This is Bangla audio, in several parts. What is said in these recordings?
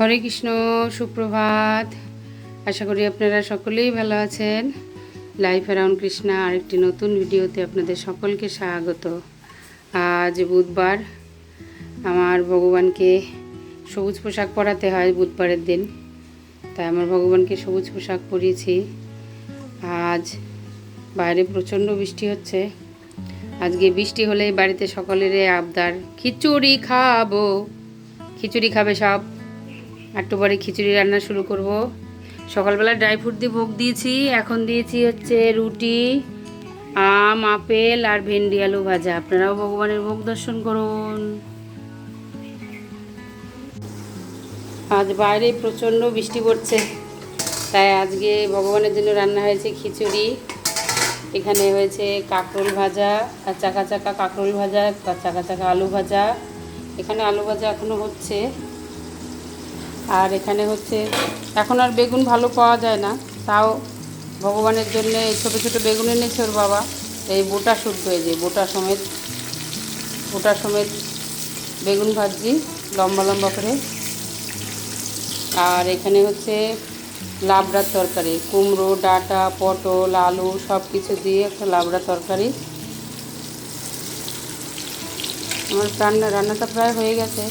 হরে কৃষ্ণ, সুপ্রভাত। আশা করি আপনারা সকলেই ভালো আছেন। লাইফ অ্যারাউন্ড কৃষ্ণা আরেকটি নতুন ভিডিওতে আপনাদের সকলকে স্বাগত। আজ বুধবার আমার ভগবানকে সবুজ পোশাক পরাতে হয় বুধবারের দিন। তাই আমার ভগবানকে সবুজ পোশাক পরিয়েছি। আজ বাইরে প্রচণ্ড বৃষ্টি হচ্ছে। আজকে বৃষ্টি হলেই বাড়িতে সকলের আবদার, খিচুড়ি খাব। খিচুড়ি খাবে সব। একটু পরে খিচুড়ি রান্না শুরু করব। সকালবেলা ড্রাই ফ্রুট দিয়ে ভোগ দিয়েছি, এখন দিয়েছি হচ্ছে রুটি, আম, আপেল আর ভেন্ডি আলু ভাজা। আপনারাও ভগবানের ভোগ দর্শন করুন। আজ বাইরে প্রচণ্ড বৃষ্টি পড়ছে, তাই আজকে ভগবানের জন্য রান্না হয়েছে খিচুড়ি। এখানে হয়েছে কাঁকরোল ভাজা, আর চাকা চাকা কাঁকরোল ভাজা চাকা চাকা আলু ভাজা। এখানে আলু ভাজা এখনও হচ্ছে। আর এখানে হচ্ছে, এখন আর বেগুন ভালো পাওয়া যায় না। তাও ভগবানের জন্য এই ছোটো ছোটো বেগুন এনেছে ওর বাবা। এই বোটা শুদ্ধ হয়ে যে বোটা সমেত বোটা সমেত বেগুন ভাজি লম্বা লম্বা করে। আর এখানে হচ্ছে লাবড়ার তরকারি, কুমড়ো, ডাটা, পটল, আলু সব কিছু দিয়ে একটা লাবড়া তরকারি। আমার রান্না রান্নাটা প্রায় হয়ে গেছে।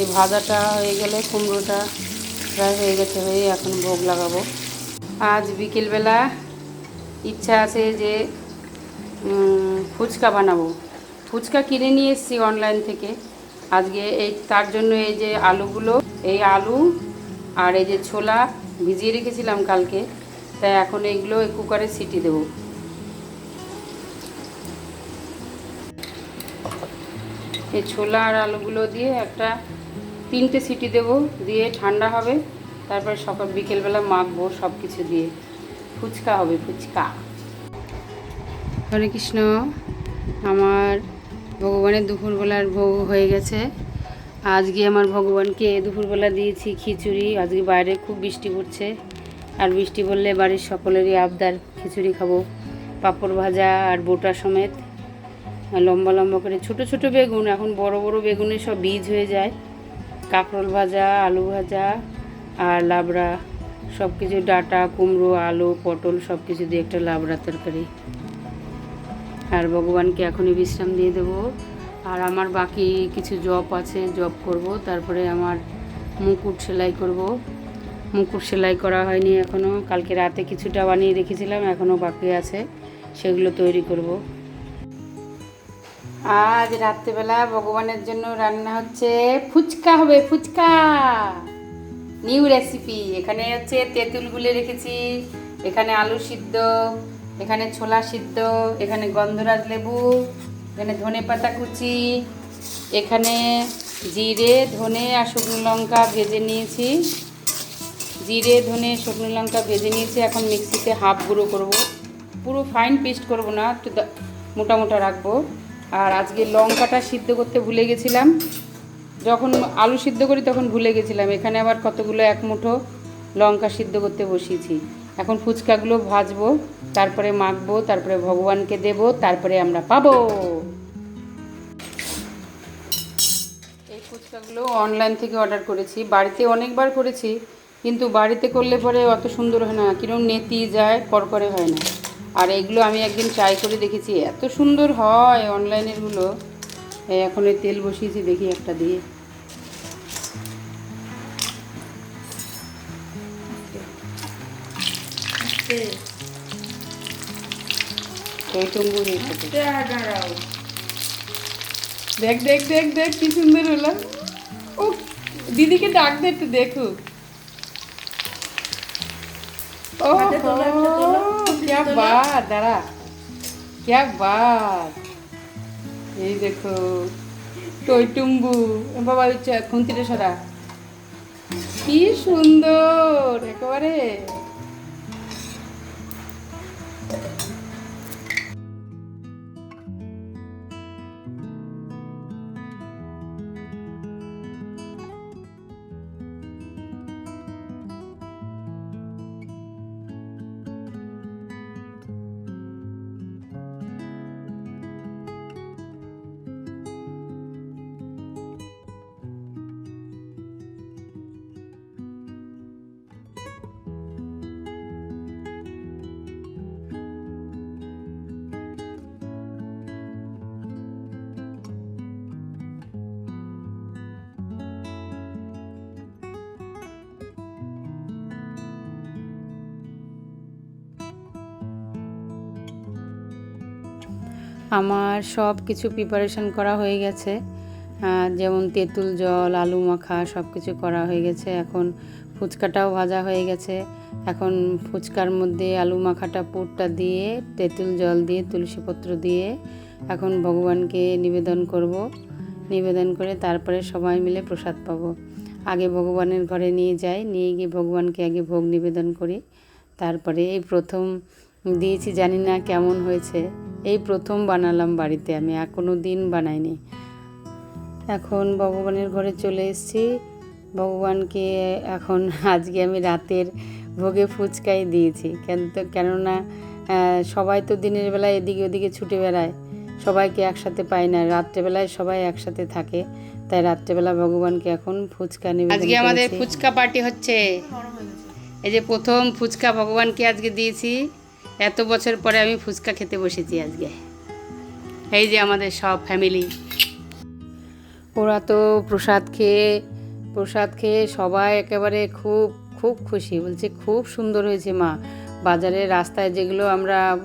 এই ভাজাটা হয়ে গেলে কুমড়োটা প্রায় হয়ে গেছে হয়ে এখন ভোগ লাগাবো। আজ বিকেলবেলা ইচ্ছা আছে যে ফুচকা বানাবো। ফুচকা কিনে নিয়ে এসেছি অনলাইন থেকে। আজকে এই তার জন্য এই যে আলুগুলো, এই আলু আর এই যে ছোলা ভিজিয়ে রেখেছিলাম কালকে, তাই এখন এইগুলো এই কুকারে সিটি দেবো। এই ছোলা আর আলুগুলো দিয়ে একটা তিনটে সিটি দেব, দিয়ে ঠান্ডা হবে, তারপরে সকাল, বিকেলবেলা মাখবো সব কিছু দিয়ে। ফুচকা হবে, ফুচকা। হরে কৃষ্ণ, আমার ভগবানের দুপুরবেলার ভোগ হয়ে গেছে। আজকে আমার ভগবানকে দুপুরবেলা দিয়েছি খিচুড়ি, আজকে বাইরে খুব বৃষ্টি পড়ছে। আর বৃষ্টি পড়লে বাড়ির সকলেরই আবদার, খিচুড়ি খাব। পাঁপড় ভাজা আর বোটা সমেত। লম্বা লম্বা করে ছোট ছোট বেগুন, এখন বড় বড় বেগুনের সব বীজ হয়ে যায়। কাঁকরোল ভাজা, আলু ভাজা আর লাবড়া। সব কিছু ডাটা, কুমড়ো, আলু, পটল সব কিছু দিয়ে একটা লাবড়া তরকারি। আর ভগবানকে এখনই বিশ্রাম দিয়ে দেবো। আর আমার বাকি কিছু জব আছে জব করব। তারপরে আমার মুকুট সেলাই করব। মুকুট সেলাই করা হয়নি এখনও কালকে রাতে কিছুটা বানিয়ে রেখেছিলাম এখনও বাকি আছে। সেগুলো তৈরি করব। আজ রাত্রেবেলা ভগবানের জন্য রান্না হচ্ছে ফুচকা হবে, ফুচকা। নিউ রেসিপি এখানে হচ্ছে তেঁতুল গুলে রেখেছি, এখানে আলু সিদ্ধ, এখানে ছোলা সিদ্ধ, এখানে গন্ধরাজ লেবু, এখানে ধনে পাতা কুচি, এখানে জিরে, ধনে আর শুকনো লঙ্কা ভেজে নিয়েছি। জিরে, ধনে, শুকনো লঙ্কা ভেজে নিয়েছি। এখন মিক্সিতে হাফ গুঁড়ো করব। পুরো ফাইন পেস্ট করব না, একটু মোটা মোটা রাখব। আর আজকে লঙ্কাটা সিদ্ধ করতে ভুলে গেছিলাম। যখন আলু সিদ্ধ করি তখন ভুলে গেছিলাম। এখানে আবার কতগুলো এক মুঠো লঙ্কা সিদ্ধ করতে বসিয়েছি। এখন ফুচকাগুলো ভাজবো, তারপরে মাখবো, তারপরে ভগবানকে দেব, তারপরে আমরা পাবো। এই ফুচকাগুলো অনলাইন থেকে অর্ডার করেছি। বাড়িতে অনেকবার করেছি, কিন্তু বাড়িতে করলে পরে অত সুন্দর হয় না। কিরম নেতি যায় করকরে হয় না। আর এগুলো আমি একদিন ট্রাই করে দেখেছি। এত সুন্দর হয় অনলাইনেরগুলো এই এখন এই তেল বসিয়েছি দেখি একটা দিয়ে। দেখ দেখ দেখ দেখ কি সুন্দর হলো। ও দিদিকে ডাক দে একটু দেখো ও क्या बात দাঁড়া क्या बात এই দেখো টই টুম্বু এ বাবা ওই চা- খুন্তিটা সরা কি সুন্দর একেবারে আমার সব কিছু প্রিপারেশন করা হয়ে গেছে। যেমন তেঁতুল, জল, আলু মাখা সব কিছু করা হয়ে গেছে। এখন ফুচকাটাও ভাজা হয়ে গেছে। এখন ফুচকার মধ্যে আলু মাখাটা পুরটা দিয়ে, তেঁতুল জল দিয়ে, তুলসীপত্র দিয়ে এখন ভগবানকে নিবেদন করব। নিবেদন করে তারপরে সবাই মিলে প্রসাদ পাবো। আগে ভগবানের ঘরে নিয়ে যাই, নিয়ে গিয়ে ভগবানকে আগে ভোগ নিবেদন করি। তারপরে এই প্রথম দিয়েছি, জানি না কেমন হয়েছে। এই প্রথম বানালাম বাড়িতে আমি আর কোনো দিন বানাইনি। এখন ভগবানের ঘরে চলে এসেছি। ভগবানকে এখন আজকে আমি রাতের ভোগে ফুচকাই দিয়েছি। কেন তো কেননা সবাই তো দিনের বেলায় এদিকে ওদিকে ছুটে বেড়ায়। সবাইকে একসাথে পায় না। রাত্রেবেলায় সবাই একসাথে থাকে। তাই রাত্রেবেলা ভগবানকে এখন ফুচকা নেবে আজকে আমাদের ফুচকা পার্টি হচ্ছে। এই যে প্রথম ফুচকা ভগবানকে আজকে দিয়েছি। এত বছর পরে আমি ফুচকা খেতে বসেছি আজকে। এই যে আমাদের সব ফ্যামিলি ওরা তো প্রসাদ খেয়ে প্রসাদ খেয়ে সবাই একেবারে খুব খুব খুশি। বলছে, খুব সুন্দর হয়েছে মা। বাজারের রাস্তায় যেগুলো আমরা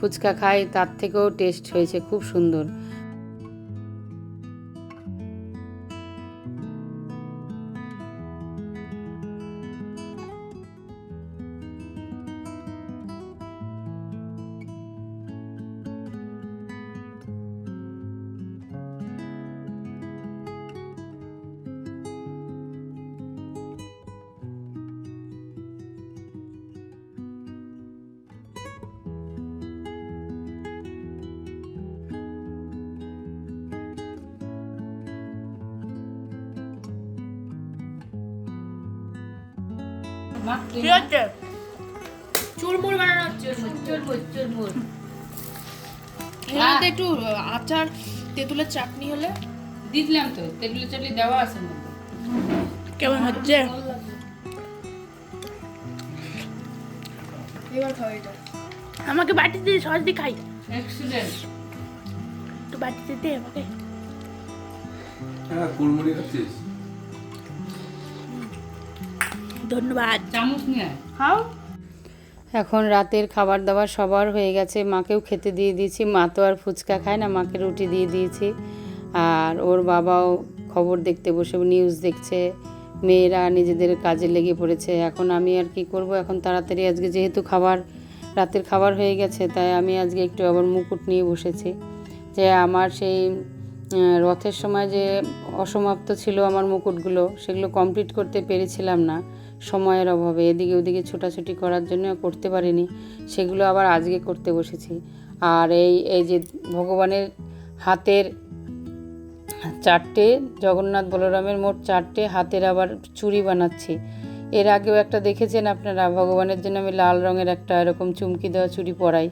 ফুচকা খাই, তার থেকেও টেস্ট হয়েছে খুব সুন্দর। কি হচ্ছে চুরমুর বানানো হচ্ছে এর মধ্যে একটু আচার তেঁতুলের চাটনি হলে? দিলাম তো তেঁতুলের চাটনি দেওয়া আছে কেমন হচ্ছে? আমাকে বাটিতে দিয়ে সস দিয়ে খাই। এক্সিলেন্ট একটু বাটিতে দে আমাকে। হ্যাঁ কুড়মুড়ি খাচ্ছিস? ধন্যবাদ। চামচ নিয়ে খাও। এখন রাতের খাবার দাবার সবার হয়ে গেছে। মাকেও খেতে দিয়ে দিয়েছি। মা তো আর ফুচকা খায় না মাকে রুটি দিয়ে দিয়েছি। আর ওর বাবাও খবর দেখতে বসে নিউজ দেখছে। মেয়েরা নিজেদের কাজে লেগে পড়েছে। এখন আমি আর কি করব? এখন তাড়াতাড়ি আজকে যেহেতু খাবার রাতের খাবার হয়ে গেছে তাই আমি আজকে একটু আবার মুকুট নিয়ে বসেছি। যে আমার সেই রথের সময় যে অসমাপ্ত ছিল আমার মুকুটগুলো সেগুলো কমপ্লিট করতে পেরেছিলাম না। সময়ের অভাবে, এদিকে ওদিকে ছোটাছুটি করার জন্য করতে পারিনি, সেগুলো আবার আজকে করতে বসেছি। আর এই এই যে ভগবানের হাতের চারটে, জগন্নাথ বলরামের মোট চারটে হাতের আবার চুড়ি বানাচ্ছি। এর আগেও একটা দেখেছেন আপনারা? ভগবানের জন্য আমি লাল রঙের একটা এরকম চুমকি দেওয়া চুড়ি পরাই।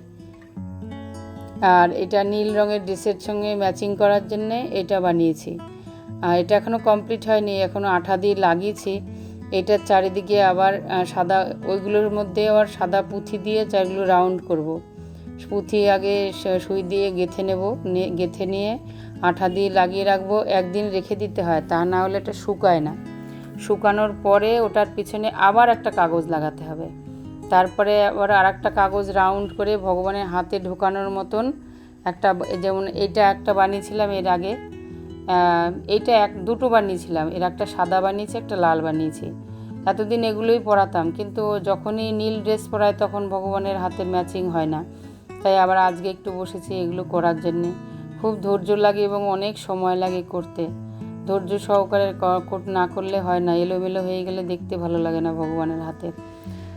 আর এটা নীল রঙের ড্রেসের সঙ্গে ম্যাচিং করার জন্যে এটা বানিয়েছি। আর এটা এখনও কমপ্লিট হয়নি এখনও আঠা দিয়ে লাগিয়েছি। এটার চারিদিকে আবার সাদা, ওইগুলোর মধ্যে আবার সাদা পুঁথি দিয়ে চারগুলো রাউন্ড করব। পুঁথি আগে সুই দিয়ে গেঁথে নেব গেঁথে নিয়ে আঠা দিয়ে লাগিয়ে রাখব। একদিন রেখে দিতে হয়, তা না হলে এটা শুকায় না। শুকানোর পরে ওটার পিছনে আবার একটা কাগজ লাগাতে হবে। তারপরে আবার আর একটা কাগজ রাউন্ড করে ভগবানের হাতে ঢোকানোর মতন একটা, যেমন এটা একটা বানিয়েছিলাম এর আগে এইটা এক, দুটো বানিয়েছিলাম। এর একটা সাদা বানিয়েছি, একটা লাল বানিয়েছি। এতদিন এগুলোই পরাতাম, কিন্তু যখনই নীল ড্রেস পরায় তখন ভগবানের হাতে ম্যাচিং হয় না। তাই আবার আজকে একটু বসেছি এগুলো করার জন্যে। খুব ধৈর্য লাগে এবং অনেক সময় লাগে করতে। ধৈর্য সহকারে না করলে হয় না। এলোমেলো হয়ে গেলে দেখতে ভালো লাগে না ভগবানের হাতে।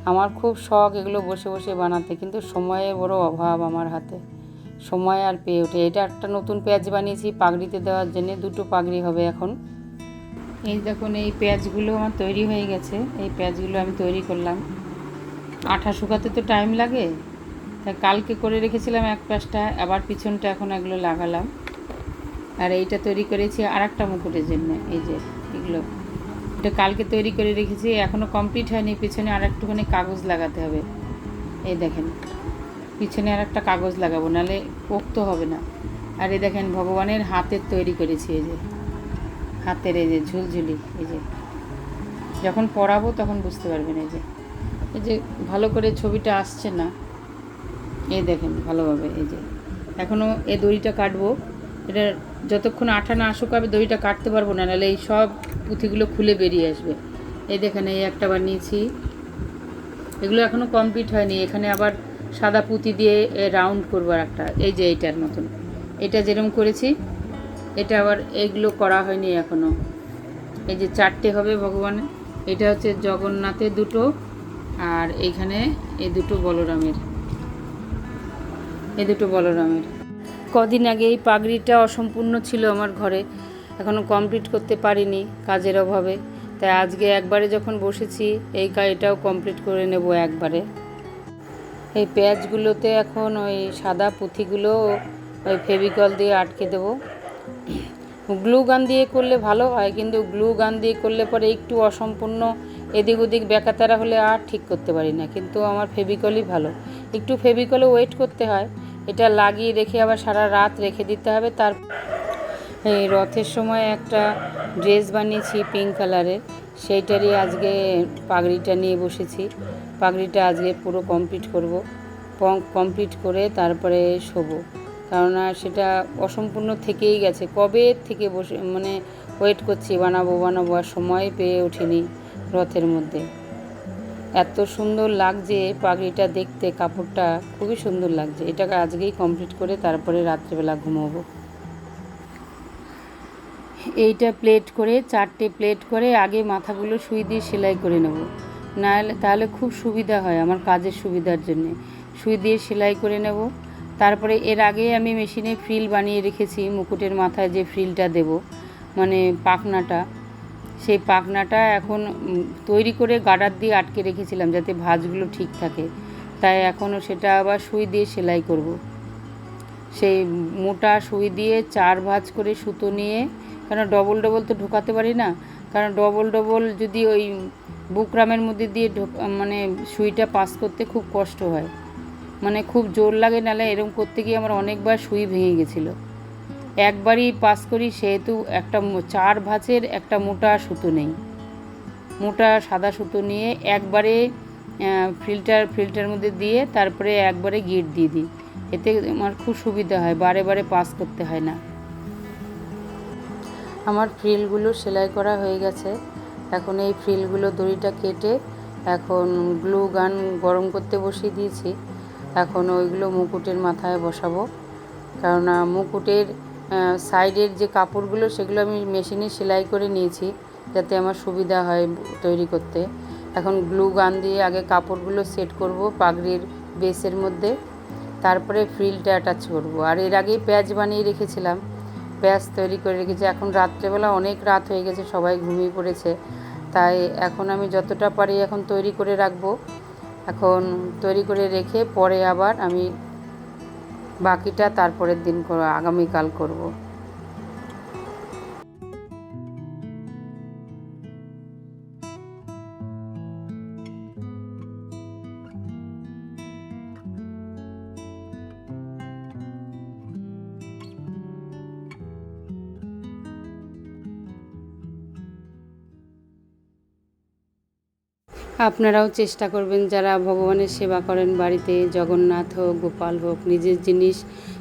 আমার খুব শখ এগুলো বসে বসে বানাতে, কিন্তু সময়ের বড় অভাব আমার হাতে। সময় আর পেয়ে ওঠে। এটা একটা নতুন পেঁয়াজ বানিয়েছি, পাগড়িতে দেওয়ার জন্য। দুটো পাগড়ি হবে এখন। এই দেখুন, এই পেঁয়াজগুলো আমার তৈরি হয়ে গেছে। এই পেঁয়াজগুলো আমি তৈরি করলাম। আঠা শুকাতে তো টাইম লাগে। তাই কালকে করে রেখেছিলাম এক প্যাঁচটা, আবার পিছনটা এখন এগুলো লাগালাম। আর এইটা তৈরি করেছি আর একটা মুকুটের জন্য। এই যে, এগুলো। এটা কালকে তৈরি করে রেখেছি এখনও কমপ্লিট হয়নি। পিছনে আর একটুখানি কাগজ লাগাতে হবে। এই দেখেন। পিছনে আর একটা কাগজ লাগাবো নাহলে পোক্ত হবে না। আর এই দেখেন, ভগবানের হাতের তৈরি করেছি এই যে। হাতের এই যে ঝুলঝুলি, এই যে। যখন পড়াবো তখন বুঝতে পারবেন এই যে। এই যে ভালো করে ছবিটা আসছে না, এই দেখেন ভালোভাবে এই যে। এখনও এই দড়িটা কাটবো। এটা যতক্ষণ আঠা না আসুক, আমি দড়িটা কাটতে পারব না নাহলে এই সব পুঁথিগুলো খুলে বেরিয়ে আসবে। এই দেখেন, এই একটা বানিয়েছি। এগুলো এখনও কমপ্লিট হয়নি। এখানে আবার সাদা পুঁতি দিয়ে রাউন্ড করব আর একটা। এই যে এইটার মতন। এটা যেরকম করেছি, এটা আবার এইগুলো করা হয়নি এখনও এই যে চারটে হবে ভগবানের এটা হচ্ছে জগন্নাথের দুটো আর এইখানে এই দুটো বলরামের। এই দুটো বলরামের। কদিন আগে এই পাগড়িটা অসম্পূর্ণ ছিল আমার ঘরে। এখনও কমপ্লিট করতে পারিনি কাজের অভাবে। তাই আজকে একবারে যখন বসেছি, এই এটাও কমপ্লিট করে নেব একবারে। এই পেঁয়াজগুলোতে এখন ওই সাদা পুঁথিগুলো ওই ফেভিকল দিয়ে আটকে দেবো। গ্লু গান দিয়ে করলে ভালো হয়, কিন্তু গ্লু গান দিয়ে করলে পরে একটু অসম্পূর্ণ এদিক ওদিক বেকাতারা হলে আর ঠিক করতে পারি না, কিন্তু আমার ফেভিকলই ভালো। একটু ফেভিকলে ওয়েট করতে হয়, এটা লাগিয়ে রেখে আবার সারা রাত রেখে দিতে হবে। তার এই রথের সময় একটা ড্রেস বানিয়েছি পিঙ্ক কালারের, সেইটারই আজকে পাগড়িটা নিয়ে বসেছি। পাগড়িটা আজকে পুরো কমপ্লিট করব। কমপ্লিট করে তারপরে শোবো। কেননা সেটা অসম্পূর্ণ থেকেই গেছে। কবে থেকে বসে মানে ওয়েট করছি, বানাবো বানাবো আর সময় পেয়ে ওঠেনি রথের মধ্যে। এত সুন্দর লাগছে পাগড়িটা দেখতে, কাপড়টা খুবই সুন্দর লাগছে। এটাকে আজকেই কমপ্লিট করে তারপরে রাত্রেবেলা ঘুমোবো। এইটা প্লেট করে, চারটে প্লেট করে আগে মাথাগুলো সুই দিয়ে সেলাই করে নেব। নাহলে তাহলে খুব সুবিধা হয় আমার কাজের সুবিধার জন্যে। সুই দিয়ে সেলাই করে নেব। তারপরে এর আগে আমি মেশিনে ফ্রিল বানিয়ে রেখেছি, মুকুটের মাথায় যে ফ্রিলটা দেব মানে পাখনাটা। সেই পাখনাটা এখন তৈরি করে গাডার দিয়ে আটকে রেখেছিলাম যাতে ভাঁজগুলো ঠিক থাকে। তাই এখনও সেটা আবার সুই দিয়ে সেলাই করব। সেই মোটা সুই দিয়ে চার ভাঁজ করে সুতো নিয়ে, কেন ডবল ডবল তো ঢোকাতে পারি না? কারণ ডবল ডবল যদি ওই বুকরামের মধ্যে দিয়ে ঢোক- মানে সুইটা পাস করতে খুব কষ্ট হয়। মানে খুব জোর লাগে নালে এরকম করতে গিয়ে আমার অনেকবার সুই ভেঙে গেছিল। একবারই পাস করি সেহেতু একটা চার ভাঁজের একটা মোটা সুতো নেই। মোটা সাদা সুতো নিয়ে একবারে ফিল্টার ফিল্টার মধ্যে দিয়ে তারপরে একবারে গিট দিয়ে দিই। এতে আমার খুব সুবিধা হয়, বারে বারে পাস করতে হয় না। আমার ফ্রিলগুলো সেলাই করা হয়ে গেছে। এখন এই ফ্রিলগুলো দড়িটা কেটে এখন গ্লু গান গরম করতে বসিয়ে দিয়েছি। এখন ওইগুলো মুকুটের মাথায় বসাবো। কেননা মুকুটের সাইডের যে কাপড়গুলো সেগুলো আমি মেশিনে সেলাই করে নিয়েছি যাতে আমার সুবিধা হয় তৈরি করতে। এখন গ্লু গান দিয়ে আগে কাপড়গুলো সেট করব পাগড়ির বেসের মধ্যে। তারপরে ফ্রিলটা অ্যাটাচ করব। আর এর আগেই প্যাচ বানিয়ে রেখেছিলাম। প্যাচ তৈরি করে রেখেছি। এখন রাত্রেবেলা অনেক রাত হয়ে গেছে, সবাই ঘুমিয়ে পড়েছে। তাই এখন আমি যতটা পারি এখন তৈরি করে রাখব। এখন তৈরি করে রেখে পরে আবার আমি বাকিটা তারপরের দিন আগামীকাল করব। আপনারাও চেষ্টা করবেন যারা ভগবানের সেবা করেন বাড়িতে, জগন্নাথ হোক, গোপাল হোক, নিজের জিনিস,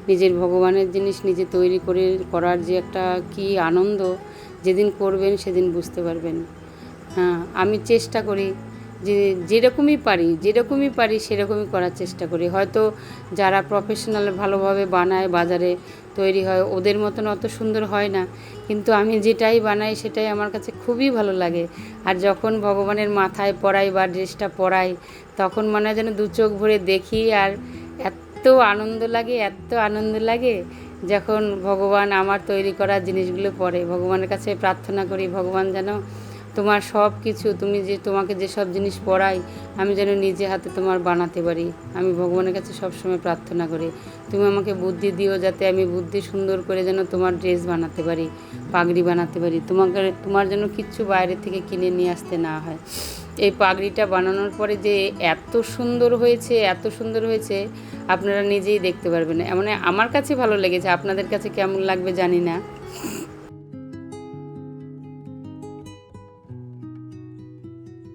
নিজের ভগবানের জিনিস নিজে তৈরি করে করার যে একটা কি আনন্দ যেদিন করবেন সেদিন বুঝতে পারবেন। হ্যাঁ আমি চেষ্টা করি যে যেরকমই পারি যেরকমই পারি সেরকমই করার চেষ্টা করি। হয়তো যারা প্রফেশনাল ভালোভাবে বানায় বাজারে তৈরি হয়, ওদের মতন অত সুন্দর হয় না। কিন্তু আমি যেটাই বানাই সেটাই আমার কাছে খুবই ভালো লাগে। আর যখন ভগবানের মাথায় পরাই বা ড্রেসটা পরাই তখন মনে হয় যেন দু চোখ ভরে দেখি আর এত আনন্দ লাগে, এত আনন্দ লাগে যখন ভগবান আমার তৈরি করা জিনিসগুলো পরে ভগবানের কাছে প্রার্থনা করি, ভগবান যেন তোমার সব কিছু, তুমি যে তোমাকে যেসব জিনিস পড়াই, আমি যেন নিজে হাতে তোমার বানাতে পারি। আমি ভগবানের কাছে সবসময় প্রার্থনা করি, তুমি আমাকে বুদ্ধি দিও যাতে আমি বুদ্ধি সুন্দর করে যেন তোমার ড্রেস বানাতে পারি, পাগড়ি বানাতে পারি। তোমাকে, তোমার যেন কিচ্ছু বাইরে থেকে কিনে নিয়ে আসতে না হয়। এই পাগড়িটা বানানোর পরে যে এত সুন্দর হয়েছে, এত সুন্দর হয়েছে, আপনারা নিজেই দেখতে পারবেন। মানে আমার কাছে ভালো লেগেছে, আপনাদের কাছে কেমন লাগবে জানি না।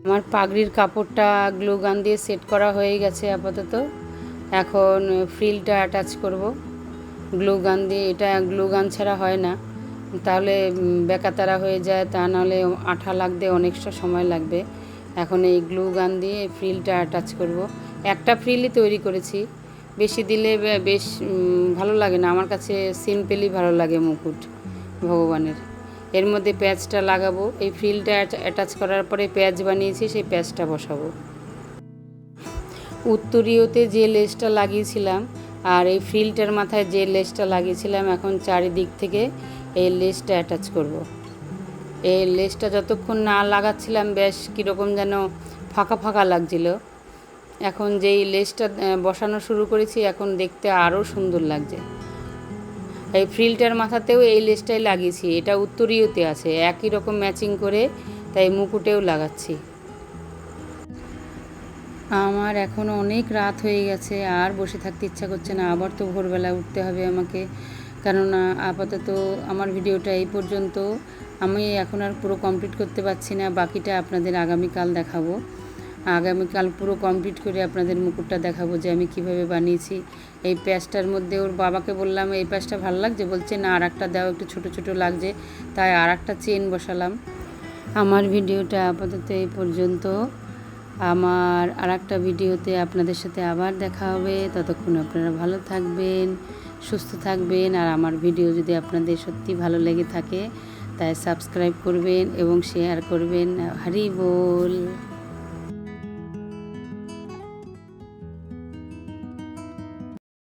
আমার পাগড়ির কাপড়টা গ্লু গান দিয়ে সেট করা হয়ে গেছে আপাতত। এখন ফ্রিলটা অ্যাটাচ করব। গ্লু গান দিয়ে, এটা গ্লু গান ছাড়া হয় না। তাহলে বেকাতারা হয়ে যায়, তা নাহলে আঠা লাগতে অনেকটা সময় লাগবে। এখন এই গ্লু গান দিয়ে ফ্রিলটা অ্যাটাচ করব। একটা ফ্রিলই তৈরি করেছি। বেশি দিলে বেশ ভালো লাগে না। আমার কাছে সিম্পলি ভালো লাগে মুকুট, ভগবানের। এর মধ্যে প্যাচটা লাগাবো। এই ফ্রিলটা অ্যাটাচ করার পরে প্যাচ বানিয়েছি, সেই প্যাচটা বসাবো। উত্তরীয়তে যে লেসটা লাগিয়েছিলাম আর এই ফ্রিলটার মাথায় যে লেসটা লাগিয়েছিলাম, এখন চারিদিক থেকে এই লেসটা অ্যাটাচ করব। এই লেসটা যতক্ষণ না লাগাচ্ছিলাম, বেশ কীরকম যেন ফাঁকা ফাঁকা লাগছিল। এখন যেই লেসটা বসানো শুরু করেছি, এখন দেখতে আরও সুন্দর লাগছে। এই ফ্রিলটার মাথাতেও এই লেসটাই লাগিয়েছি, এটা উত্তরীয়তে আছে, একই রকম ম্যাচিং করে তাই মুকুটেও লাগাচ্ছি। আমার এখন অনেক রাত হয়ে গেছে, আর বসে থাকতে ইচ্ছা করছে না, আবার তো ভোরবেলা উঠতে হবে আমাকে। কেননা আপাতত আমার ভিডিওটা এই পর্যন্ত, আমি এখন আর পুরো কমপ্লিট করতে পারছি না, বাকিটা আপনাদের আগামীকাল দেখাবো। আগামীকাল পুরো কমপ্লিট করে আপনাদের মুকুটটা দেখাবো যে আমি কীভাবে বানিয়েছি। এই প্যাচটার মধ্যে ওর বাবাকে বললাম, এই প্যাচটা ভালো লাগছে? বলছে, না আর একটা দাও, একটু ছোটো ছোটো লাগছে। তাই আর একটা চেন বসালাম। আমার ভিডিওটা আপাতত এই পর্যন্ত। আমার আর একটা ভিডিওতে আপনাদের সাথে আবার দেখা হবে। ততক্ষণ আপনারা ভালো থাকবেন, সুস্থ থাকবেন। আর আমার ভিডিও যদি আপনাদের সত্যি ভালো লেগে থাকে, তাই সাবস্ক্রাইব করবেন এবং শেয়ার করবেন। হরি বল।